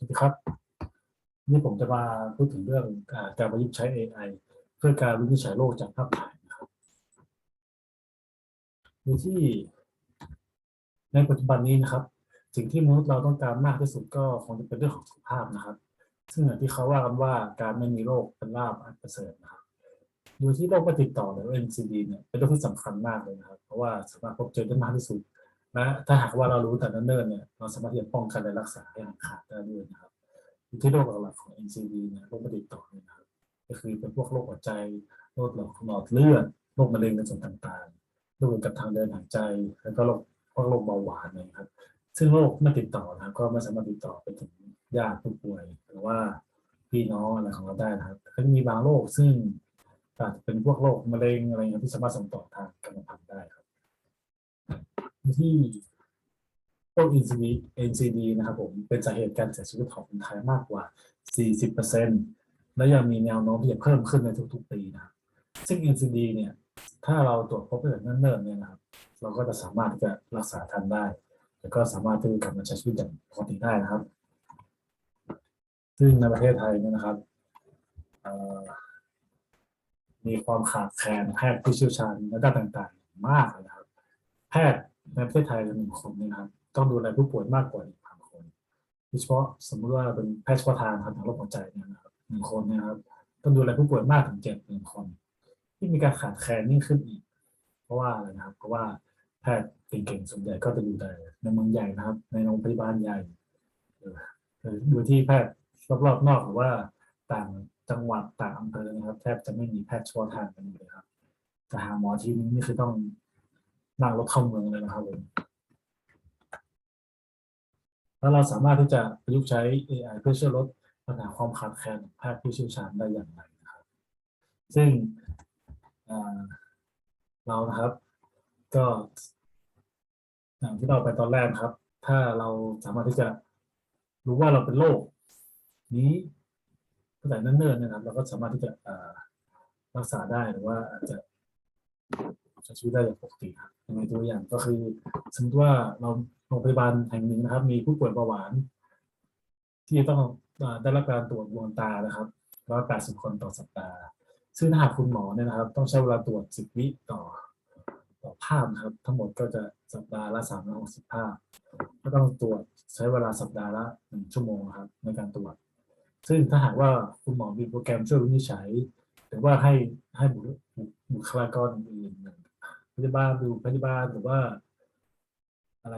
สวัสดีครับ นี่ผมจะมาพูดถึงเรื่องการประยุกต์ใช้ AI เพื่อการวินิจฉัยโรคจากภาพถ่ายนะครับโดยที่ในปัจจุบันนี้นะครับ สิ่งที่มนุษย์เราต้องการมากที่สุดก็คงจะเป็นเรื่องของสุขภาพนะครับ ซึ่งอย่างที่เขาว่ากันว่าการไม่มีโรคเป็นลาภอันประเสริฐนะครับโดยที่โรคไม่ติดต่อหรือ NCD เนี่ยเป็นเรื่องที่สำคัญมากเลยนะครับ เพราะว่าสามารถพบเจอได้มากที่สุด และถ้าหากว่าเรารู้แต่เนิ่นๆเนี่ยเราสามารถที่จะป้องกันและรักษาให้หายขาดได้ด้วยนะครับที่โรคหลักของ NCD เนี่ยโรคไม่ติดต่อเนี่ยนะครับก็คือเป็นพวกโรคหัวใจโรคหลอดหลอดเลือดโรคมะเร็งในส่วนต่างๆโรคเกี่ยวกับทางเดินหายใจ แล้วก็โรคพวกโรคเบาหวานนะครับ ซึ่งโรคไม่ติดต่อนะครับ ก็ไม่สามารถติดต่อไปถึงญาติผู้ป่วยหรือว่าพี่น้องอะไรของเราได้นะครับก็มีบางโรคซึ่งอาจจะเป็นพวกโรคมะเร็งอะไรเงี้ยที่สามารถส่งต่อทางกรรมพันธ ที่โรค NCD NCD นะครับผมเป็นสาเหตุการเสียชีวิตของคนไทยมากกว่า 40%และยังมีแนวโน้มที่จะเพิ่มขึ้นในทุกๆ ปีนะครับซึ่ง NCD เนี่ยถ้าเราตรวจพบตั้งแต่เนิ่นๆเนี่ยนะครับเราก็จะสามารถที่จะรักษาทันได้ แล้วก็สามารถที่จะกลับมาใช้ชีวิตอย่างปกติได้นะครับ ซึ่งในประเทศไทยเนี่ยนะครับมีความขาดแคลนแพทย์ผู้เชี่ยวชาญในด้านต่างๆ มากนะครับ แพทย์ ในประเทศไทยหนึ่งคนนยนะครับต้องดูแลผู้ป่วยมากกว่าหนึ่งพันคนโดยเฉพาะสมมติว่าเป็นแพทย์เฉพาะทางทางโรคหัวใจเนี่ยนะครับหนึ่งคนนะครับต้องดูแลผู้ป่วยมากถึงเจ็ดหนึ่งคน ที่มีการขาดแคลนยิ่งขึ้นอีก เพราะว่าอะไรนะครับ เพราะว่าแพทย์เก่งๆส่วนใหญ่ก็จะอยู่แต่ในเมืองใหญ่นะครับ ในโรงพยาบาลใหญ่หรือดูที่แพทย์รอบๆนอกหรือว่าต่างจังหวัดต่างอำเภอนะครับ แทบจะไม่มีแพทย์เฉพาะทางกันเลยครับแต่หาหมอที่นี้นี่คือต้อง นั่งรถเข้าเมืองเลยนะครับผมแล้วเราสามารถที่จะประยุกต์ใช้ AI เพื่อช่วยลดปัญหาความขาดแคลนแพทย์ผู้เชี่ยวชาญได้อย่างไรนะครับ ซึ่งเรานะครับ ก็อย่างที่เราไปตอนแรกครับ ถ้าเราสามารถที่จะรู้ว่าเราเป็นโรคนี้ตั้งแต่เนิ่นๆนะครับ เราก็สามารถที่จะรักษาได้หรือว่าอาจจะใช้ชีวิตได้อย่างปกติครับ ในตัวอย่างก็คือ สมมติว่าเราโรงพยาบาลแห่งหนึ่งนะครับ มีผู้ป่วยเบาหวาน ที่ต้องได้รับการตรวจดวงตานะครับร้อยแปดสิบคนต่อสัปดาห์ ซึ่งถ้าหากคุณหมอเนี่ยนะครับ ต้องใช้เวลาตรวจสิบวิต่อต่อภาพนะครับ ทั้งหมดก็จะสัปดาห์ละสามร้อยหกสิบภาพ ก็ต้องตรวจใช้เวลาสัปดาห์ละหนึ่งชั่วโมงครับ ในการตรวจ ซึ่งถ้าหากว่าคุณหมอมีโปรแกรมช่วยวินิจฉัย หรือว่าให้ให้บุคลากรอื่นอย่าง พยาบาลดูพยาบาลหรือว่า อะไร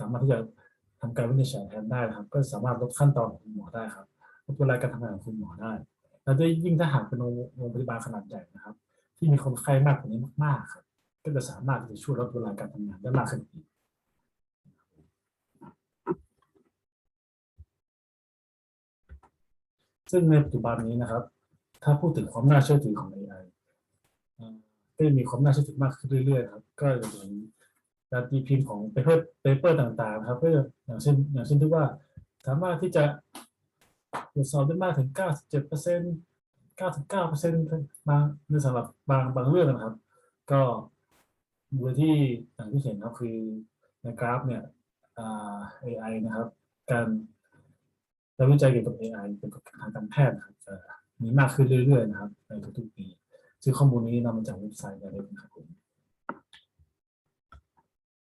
สามารถที่จะทำการวินิจฉัยแทนได้ครับ ก็สามารถลดขั้นตอนของคุณหมอได้ครับลดเวลาการทำงานของคุณหมอได้ แล้วด้วยยิ่งถ้าหากเป็นโรงพยาบาลขนาดใหญ่นะครับ ที่มีคนไข้มากกว่านี้มากๆครับ ก็จะสามารถที่จะช่วยลดเวลาการทำงานได้มากขึ้นอีกซึ่งในปัจจุบันนี้นะครับ ถ้าพูดถึงความน่าเชื่อถือของ AI เอ่อก็มีความน่าเชื่อถือมากขึ้นเรื่อยๆครับ ก็จะเห็นการตีพิมพ์ของเปเปอร์เปเปอร์ต่างๆครับก็อย่างเช่นอย่างเช่นที่ว่าสามารถที่จะตรวจสอบได้มากถึง 97เปอร์เซ็นต์99เปอร์เซ็นต์บางในสำหรับบางบางเรื่องนะครับ ก็โดยที่อย่างที่เห็นครับคือในกราฟเนี่ยอ่า AI นะครับ การงานวิจัยเกี่ยวกับ AI เกี่ยวกับทางการแพทย์นะครับจะมีมากขึ้นเรื่อยๆนะครับในทุกๆ ซึ่งข้อมูลนี้นำมาจากเว็บไซต์อะไรนะครับผม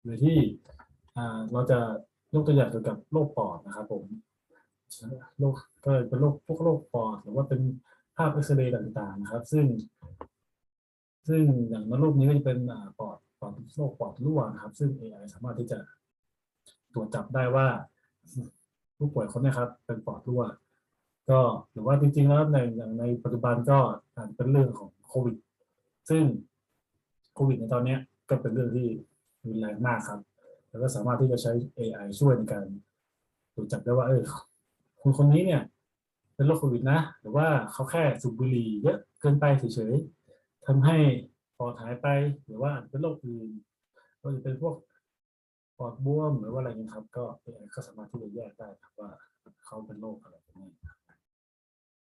โดยที่เราจะยกตัวอย่างเกี่ยวกับโรคปอดนะครับผมโรคก็เป็นโรคพวกโรคปอดหรือว่าเป็นภาพเอ็กซเรย์ต่างๆนะครับ ซึ่ง ซึ่งอย่างในรูปนี้ก็จะเป็นอ่าปอดปอดโรคปอดรั่วนะครับ ซึ่ง AI สามารถที่จะตรวจจับได้ว่าผู้ป่วยคนนี้ครับ เป็นปอดรั่ว ก็หรือว่าจริงๆแล้วในอย่างในปัจจุบันก็อาจเป็นเรื่องของ โควิด ซึ่งโควิดในตอนนี้ก็เป็นเรื่องที่รุนแรงมากครับ แล้วก็สามารถที่จะใช้ AI ช่วยในการตรวจจับได้ว่า เออคนคนนี้เนี่ยเป็นโรคโควิดนะ หรือว่าเขาแค่สูบบุหรี่เยอะเกินไปเฉยๆทำให้ปอดหายไป หรือว่าเป็นโรคอื่นก็จะเป็นพวกปอดบวมหรือว่าอะไรเงี้ยครับ ก็ AI ก็สามารถที่จะแยกได้ครับว่าเขาเป็นโรคอะไรกันแน่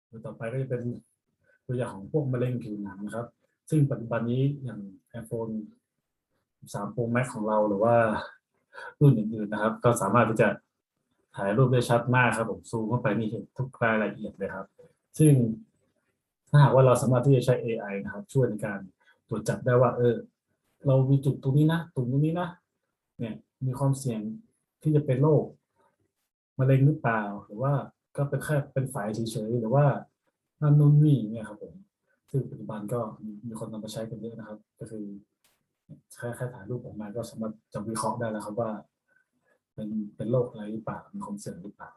แล้วต่อไปก็จะเป็น ตัวอย่างของพวกมะเร็งผิวหนังนะครับ ซึ่งปัจจุบันนี้อย่าง iPhone 3 Pro Max ของเราหรือว่ารุ่นอื่นๆนะครับ ก็สามารถที่จะถ่ายรูปได้ชัดมากครับ ผมซูมเข้าไปนี่เห็นทุกรายละเอียดเลยครับ ซึ่งถ้าหากว่าเราสามารถที่จะใช้ AI นะครับ ช่วยในการตรวจจับได้ว่า เออ เรามีจุดตรงนี้นะตรงนี้นะเนี่ยมีความเสี่ยงที่จะเป็นโรคมะเร็งหรือเปล่า หรือว่าก็เป็นแค่เป็นฝายเฉยๆหรือว่า นั่นนู่นนี่เนี่ยครับผมซึ่งปัจจุบันก็มีคนนำมาใช้กันเยอะนะครับ ก็คือแค่แค่ถ่ายรูปออกมาก็สามารถจะวิเคราะห์ได้แล้วครับว่า เป็นเป็นโรคอะไรหรือเปล่ามีความเสี่ยงหรือเปล่า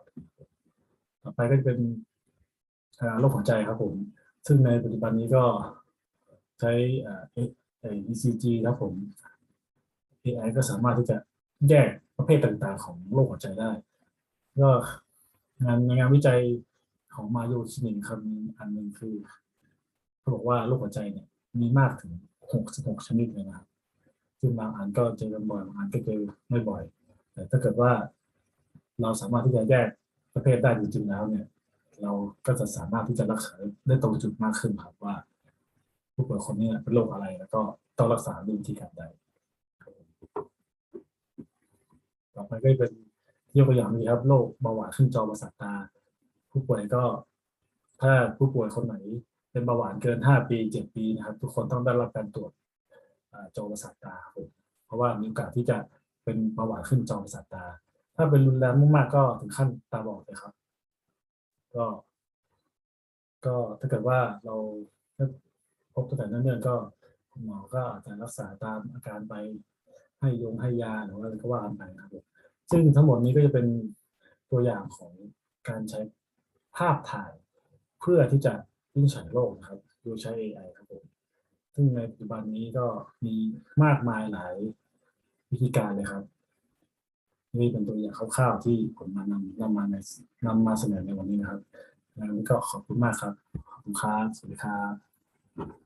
ต่อไปก็จะเป็นอ่าโรคหัวใจครับผม ซึ่งในปัจจุบันนี้ก็ใช้อ่าเอเอ่อ ECG ครับผม AI ก็สามารถที่จะแยกประเภทต่างๆ ของโรคหัวใจได้ ก็งานในงานวิจัย ของมาโยชินิงครับอันหนึ่งคือเขาบอกว่าโรคหัวใจเนี่ย มีมากถึง66ชนิดเลยนะครับซึ่งบางอันก็เจอกันบ่อยบางอันก็เจอไม่บ่อย แต่ถ้าเกิดว่า เราสามารถที่จะแยกประเภทได้จริงๆแล้วเนี่ย เราก็จะสามารถที่จะรักษาได้ตรงจุดมากขึ้นครับว่า ผู้ป่วยคนนี้เป็นโรคอะไรแล้วก็ต้องรักษาด้วยวิธีการใดต่อไปก็เป็นยกตัวอย่างนี้ครับโรคเบาหวานขึ้นจอประสาทตา ผู้ป่วยก็ ถ้าผู้ป่วยคนไหน เป็นเบาหวานเกิน 5 ปี 7 ปีนะครับ ทุกคนต้องได้รับการตรวจจอประสาทตาครับเพราะว่ามีโอกาสที่จะเป็นเบาหวานขึ้นจอประสาทตา ถ้าเป็นรุนแรงมากๆก็ถึงขั้นตาบอดเลยครับ ก็ ก็ถ้าเกิดว่าเราพบตั้งแต่นั้นเนิ่นๆก็คุณหมอก็อาจจะรักษาตามอาการไปให้ยงให้ยาหรือว่าอะไรก็ว่ากันไปนะครับซึ่งทั้งหมดนี้ก็จะเป็นตัวอย่างของการใช้ ภาพถ่าย เพื่อที่จะวินิจฉัยโรคนะครับโดยใช้ AI ครับผมซึ่งในปัจจุบันนี้ก็มีมากมายหลายวิธีการเลยครับ นี่เป็นตัวอย่างคร่าวๆที่ผมมานำนำมาในนำมาเสนอในวันนี้นะครับงั้นก็ขอบคุณมากครับขอบคุณครับสวัสดีครับ